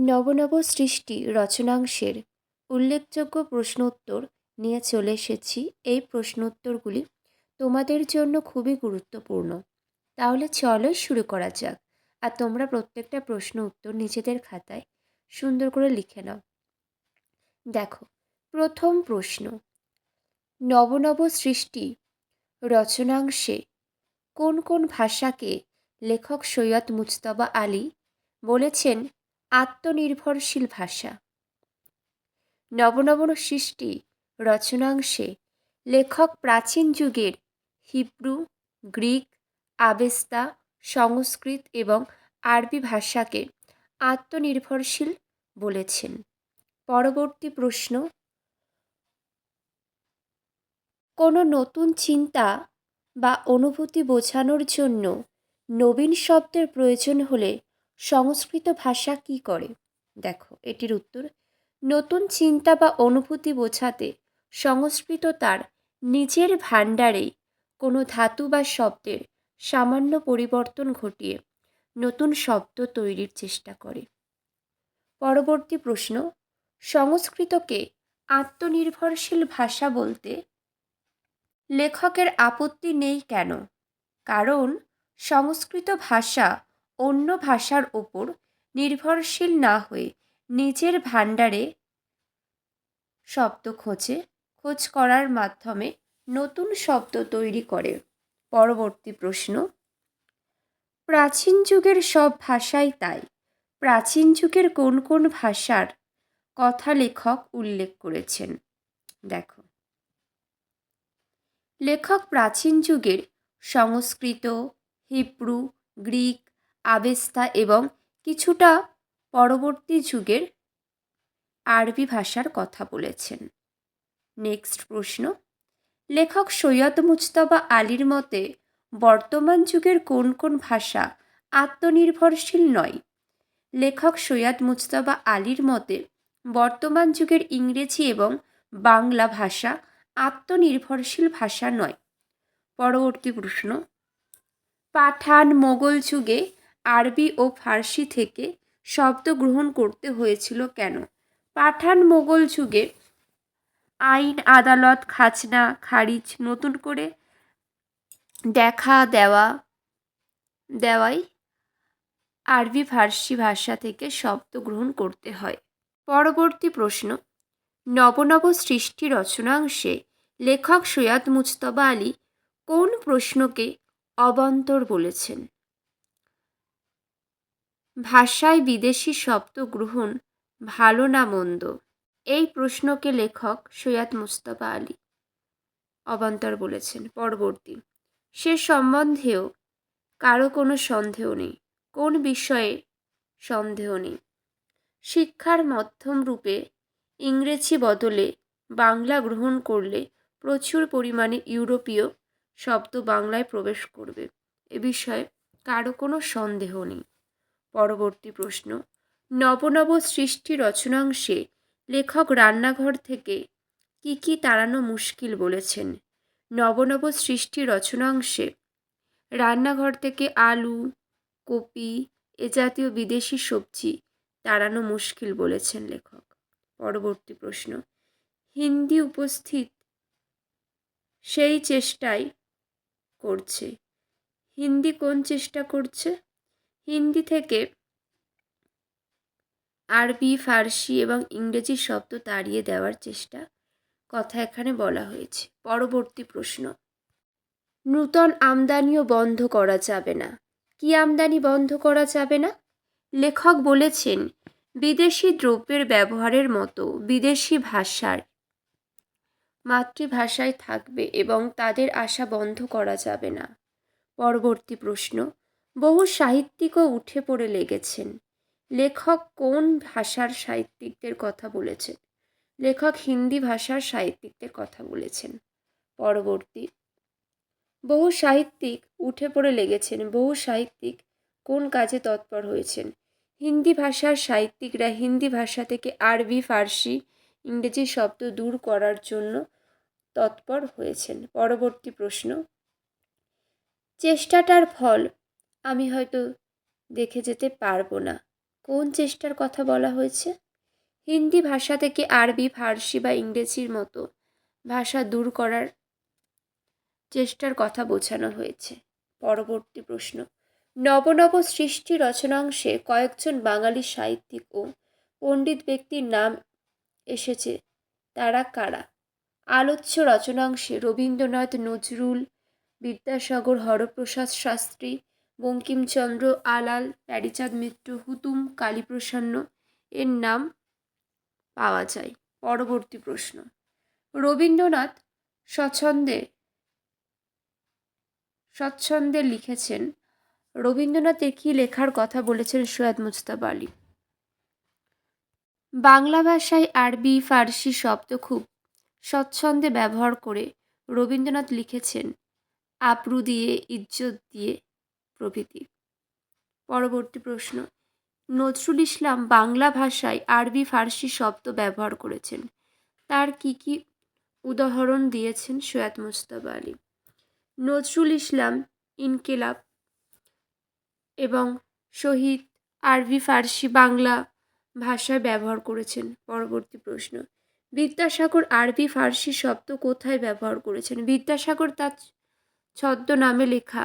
নবনব সৃষ্টি রচনাংশের উল্লেখযোগ্য প্রশ্নোত্তর নিয়ে চলে এসেছি। এই প্রশ্নোত্তরগুলি তোমাদের জন্য খুবই গুরুত্বপূর্ণ। তাহলে চলো শুরু করা যাক। আর তোমরা প্রত্যেকটা প্রশ্ন উত্তর নিজেদের খাতায় সুন্দর করে লিখে নাও। দেখো, প্রথম প্রশ্ন। নবনব সৃষ্টি রচনাংশে কোন কোন ভাষাকে লেখক সৈয়দ মুজতবা আলী বলেছেন আত্মনির্ভরশীল ভাষা। নবনবন সৃষ্টি রচনাংশে লেখক প্রাচীন যুগের হিব্রু, গ্রিক, আবেস্তা, সংস্কৃত এবং আরবি ভাষাকে আত্মনির্ভরশীল বলেছেন। পরবর্তী প্রশ্ন, কোনো নতুন চিন্তা বা অনুভূতি বোঝানোর জন্য নবীন শব্দের প্রয়োজন হলে সংস্কৃত ভাষা কি করে? দেখো, এটির উত্তর, নতুন চিন্তা বা অনুভূতি বোঝাতে সংস্কৃত তার নিজের ভাণ্ডারে কোনো ধাতু বা শব্দের সামান্য পরিবর্তন ঘটিয়ে নতুন শব্দ তৈরির চেষ্টা করে। পরবর্তী প্রশ্ন, সংস্কৃতকে আত্মনির্ভরশীল ভাষা বলতে লেখকের আপত্তি নেই কেন? কারণ সংস্কৃত ভাষা অন্য ভাষার ওপর নির্ভরশীল না হয়ে নিজের ভাণ্ডারে শব্দ খোঁজে, খোঁজ করার মাধ্যমে নতুন শব্দ তৈরি করে। পরবর্তী প্রশ্ন, প্রাচীন যুগের সব ভাষাই তাই? প্রাচীন যুগের কোন কোন ভাষার কথা লেখক উল্লেখ করেছেন? দেখো, লেখক প্রাচীন যুগের সংস্কৃত, হিব্রু, গ্রিক আবেস্তা এবং কিছুটা পরবর্তী যুগের আরবি ভাষার কথা বলেছেন। নেক্সট প্রশ্ন, লেখক সৈয়দ মুজতবা আলীর মতে, বর্তমান যুগের কোন কোন ভাষা আত্মনির্ভরশীল নয়? লেখক সৈয়দ মুজতবা আলীর মতে, বর্তমান যুগের ইংরেজি এবং বাংলা ভাষা আত্মনির্ভরশীল ভাষা নয়। পরবর্তী প্রশ্ন, পাঠান মোগল যুগে আরবি ও ফার্সি থেকে শব্দ গ্রহণ করতে হয়েছিল কেন? পাঠান মোগল যুগে আইন, আদালত, খাজনা, খারিজ নতুন করে দেখা দেওয়া, দেওয়াই আরবি ফার্সি ভাষা থেকে শব্দ গ্রহণ করতে হয়। পরবর্তী প্রশ্ন নবনব সৃষ্টি রচনাংশে লেখক সৈয়দ মুজতবা আলী কোন প্রশ্নকে অবান্তর বলেছেন? ভাষায় বিদেশি শব্দ গ্রহণ ভালো না মন্দ? এই প্রশ্নকে লেখক সৈয়দ মুস্তফা আলী অবান্তর বলেছেন পরবর্তী। সে সম্বন্ধেও কারও কোনো সন্দেহ নেই। কোন বিষয়ে সন্দেহ নেই? শিক্ষার মাধ্যম রূপে ইংরেজি বদলে বাংলা গ্রহণ করলে প্রচুর পরিমাণে ইউরোপীয় শব্দ বাংলায় প্রবেশ করবে। এ বিষয়ে কারও কোনো সন্দেহ নেই। পরবর্তী প্রশ্ন। নবনব সৃষ্টি রচনাংশে লেখক রান্নাঘর থেকে কি কি তাড়ানো মুশকিল বলেছেন? নবনব সৃষ্টি রচনাংশে রান্নাঘর থেকে আলু, কপি, এ জাতীয় বিদেশি সবজি তাড়ানো মুশকিল বলেছেন লেখক। পরবর্তী প্রশ্ন। হিন্দি উপস্থিত সেই চেষ্টাই করছে। হিন্দি কোন চেষ্টা করছে? হিন্দি থেকে আরবি, ফার্সি এবং ইংরেজি শব্দ তাড়িয়ে দেওয়ার চেষ্টা কথা এখানে বলা হয়েছে। পরবর্তী প্রশ্ন। নূতন আমদানিও বন্ধ করা যাবে না। কি আমদানি বন্ধ করা যাবে না? লেখক বলেছেন, বিদেশি দ্রব্যের ব্যবহারের মতো বিদেশি ভাষার মাতৃভাষায় থাকবে এবং তাদের আশা বন্ধ করা যাবে না। পরবর্তী প্রশ্ন। বহু সাহিত্যিকও উঠে পড়ে লেগেছেন। লেখক কোন ভাষার সাহিত্যিকদের কথা বলেছেন? লেখক হিন্দি ভাষার সাহিত্যিকদের কথা বলেছেন। পরবর্তী। বহু সাহিত্যিক উঠে পড়ে লেগেছেন। বহু সাহিত্যিক কোন কাজে তৎপর হয়েছেন? হিন্দি ভাষার সাহিত্যিকরা হিন্দি ভাষা থেকে আরবি, ফার্সি, ইংরেজি শব্দ দূর করার জন্য তৎপর হয়েছেন। পরবর্তী প্রশ্ন। চেষ্টাটার ফল আমি হয়তো দেখে যেতে পারব না। কোন চেষ্টার কথা বলা হয়েছে? হিন্দি ভাষা থেকে আরবি, ফার্সি বা ইংরেজির মতো ভাষা দূর করার চেষ্টার কথা বোঝানো হয়েছে। পরবর্তী প্রশ্ন। নবনব সৃষ্টি রচনাংশে কয়েকজন বাঙালি সাহিত্যিক ও পণ্ডিত ব্যক্তির নাম এসেছে। তারা কারা? আলোচ্য রচনাংশে রবীন্দ্রনাথ, নজরুল বিদ্যাসাগর, হরপ্রসাদ শাস্ত্রী বঙ্কিমচন্দ্র, আলাল, প্যারিচাঁদ মিত্র, হুতুম, কালীপ্রসন্ন, এর নাম পাওয়া যায়। পরবর্তী প্রশ্ন। রবীন্দ্রনাথ স্বচ্ছন্দে স্বচ্ছন্দে লিখেছেন রবীন্দ্রনাথের কী লেখার কথা বলেছেন সৈয়দ মুজতাবা আলী? বাংলা ভাষায় আরবি, ফার্সি শব্দ খুব স্বচ্ছন্দে ব্যবহার করে রবীন্দ্রনাথ লিখেছেন, আপ্রু দিয়ে, ইজ্জত দিয়ে। প্রভৃতি। পরবর্তী প্রশ্ন। নজরুল ইসলাম বাংলা ভাষায় আরবি ফার্সি শব্দ ব্যবহার করেছেন। তার কি কি উদাহরণ দিয়েছেন সৈয়দ মুজতাবা আলী? নজরুল ইসলাম ইনকিলাব এবং শহীদ আরবি ফার্সি বাংলা ভাষায় ব্যবহার করেছেন। পরবর্তী প্রশ্ন। বিদ্যাসাগর আরবি ফার্সি শব্দ কোথায় ব্যবহার করেছেন? বিদ্যাসাগর তার ছদ্মনামে লেখা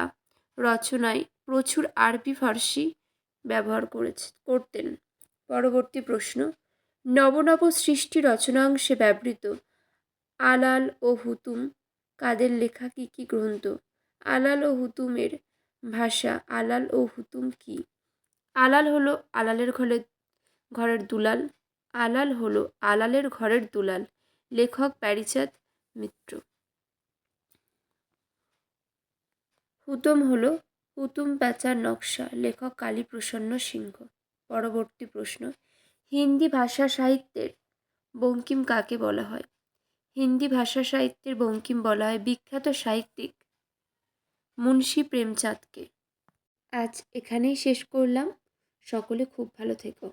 রচনায় প্রচুর আরবি ফার্সি ব্যবহার করেছে, করতেন। পরবর্তী প্রশ্ন, নবনব সৃষ্টি রচনাংশে ব্যবহৃত আলাল ও হুতুম কাদের লেখা কী কী গ্রন্থ? আলাল ও হুতুমের ভাষা আলাল ও হুতুম কি? আলাল হলো আলালের ঘরের ঘরের দুলাল। আলাল হলো আলালের ঘরের দুলাল। লেখক প্যারিচাঁদ মিত্র। হুতম হল হুতুম প্যাঁচার নকশা, লেখক কালীপ্রসন্ন সিংহ। পরবর্তী প্রশ্ন, হিন্দি ভাষা সাহিত্যের বঙ্কিম কাকে বলা হয়? হিন্দি ভাষা সাহিত্যের বঙ্কিম বলা হয় বিখ্যাত সাহিত্যিক মুন্সী প্রেমচাঁদকে। আজ এখানেই শেষ করলাম। সকলে খুব ভালো থেকো।